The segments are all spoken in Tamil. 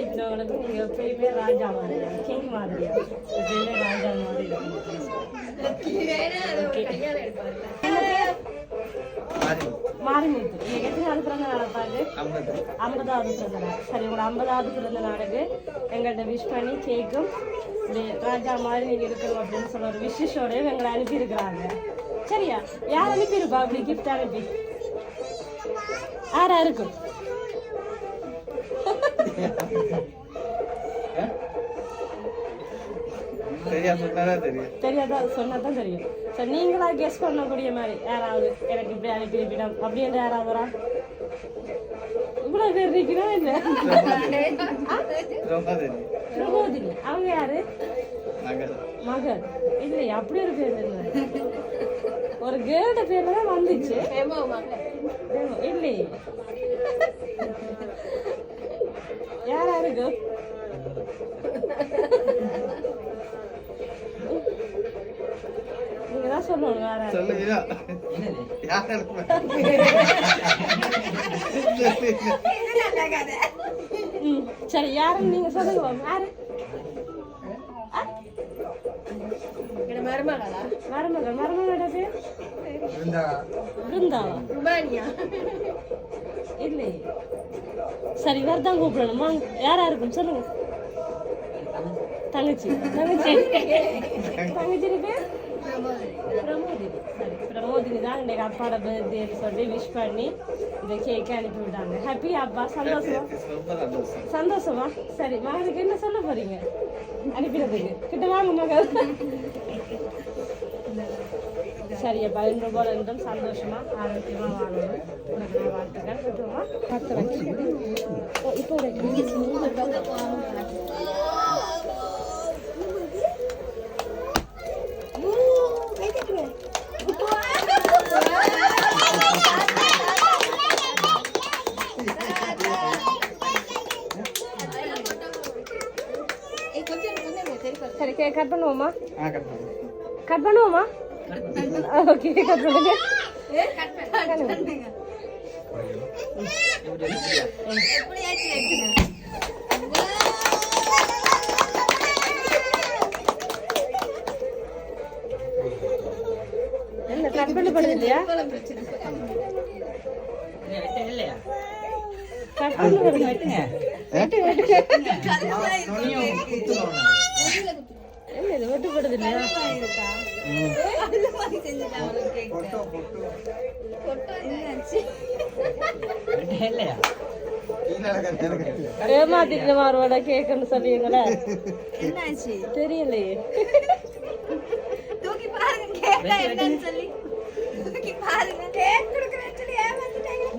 அனுப்பினவங்களுக்கு நீங்க எப்பயுமே ராஜா மாதிரி கிங் மாதிரி எப்பயுமே ராஜா மாதிரி இருக்கணும் மாரிமுத்து நீங்க எத்தனை நாள் பிறந்த நாள் பாரு ஐம்பதாவது பிறந்த நாள் சரி உங்களோட ஐம்பதாவது பிறந்த நாளுக்கு எங்கள்கிட்ட விஷ் பண்ணி கேக்கும் ராஜா மாதிரி நீங்க இருக்கணும் அப்படின்னு சொல்ல ஒரு விஷஷோட எங்களை அனுப்பியிருக்கிறாங்க சரியா யார் அனுப்பியிருப்பா அப்படி கிஃப்ட் அனுப்பி ஆறா இருக்கும் தெரியாதா. சொன்னா தெரியும் சரி நீங்களா கெஸ் பண்ணக்கூடிய மாதிரி யாராவது எனக்கு இப்படி அனுப்பி இருப்பிடம் அப்படின்னு யாராவது வரா? இவ்வளவு பேர் இல்லை ரொம்ப தெரியும் பிரபோதினி அவங்க யாரு? மகள் இல்லையா அப்படி ஒரு பேர் இல்லை. ஒரு கேர்ட பேர்ல தான் வந்துச்சு. இல்லையே. யாரா இருக்கு நீங்க தான் சொல்லணும் வேற யாரு? சொல்லுங்க சரி யாருன்னு நீங்க சொல்லுங்க. யாரு மருமகள்? மருமகளோட பேர்? பிருந்தாவா? இல்லையே சரி வேறு தான் கூப்பிடணுமா? யாரா இருக்கும்? சொல்லுங்க. தங்கச்சி. தங்கச்சி. தங்கச்சி பேர்? பிரமோதினி. சரி பிரமோதினி தான் இன்னைக்கு அப்பாவோட பர்த்டேன்னு சொல்லி விஷ் பண்ணி இந்த கேக்கை அனுப்பி விட்டாங்க. ஹாப்பி அப்பா. சந்தோஷமா? சந்தோஷம்? சந்தோஷமா சரி மகனுக்கு என்ன சொல்ல போறீங்க? அனுப்பினதுக்கு. கிட்ட வாங்க மகள். சரி அப்பா இன்று போல என்றும் சந்தோஷமா ஆரோக்கியமா வாழணும் உனக்கு நான் வாழ்த்துக்கள் விட்டுருமா சரி கட் பண்ணுவோமா கட் பண்ணுவோமா ஓகே கட் பண்ணுங்க. கட் பண்ண படுது இல்லையா? கட் பண்ண படுது வெட்டு வெட்டு என்ன இது வெட்டுப்படுது இல்லையா ஏமாத்திட்டு மாறுவாடா கேக்குன்னு சொல்லிங்களே தெரியலையே. தூக்கி பாருங்க கேட்டா என்னன்னு சொல்லி. தூக்கி பாருங்க. கேக் கொடுக்குறேன்னு சொல்லி ஏமாத்திட்டாங்க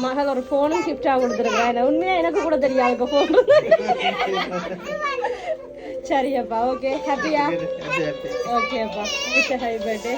மகள் ஒரு ஃபோனும் கிஃப்டா கொடுத்துருக்கா என்ன உண்மையா எனக்கு கூட தெரியாது ஃபோன் சரி அப்பா ஓகே ஹாப்பியா ஹாப்பி ஹாப்பி ஓகே அப்பா ஹாப்பி பர்த்டே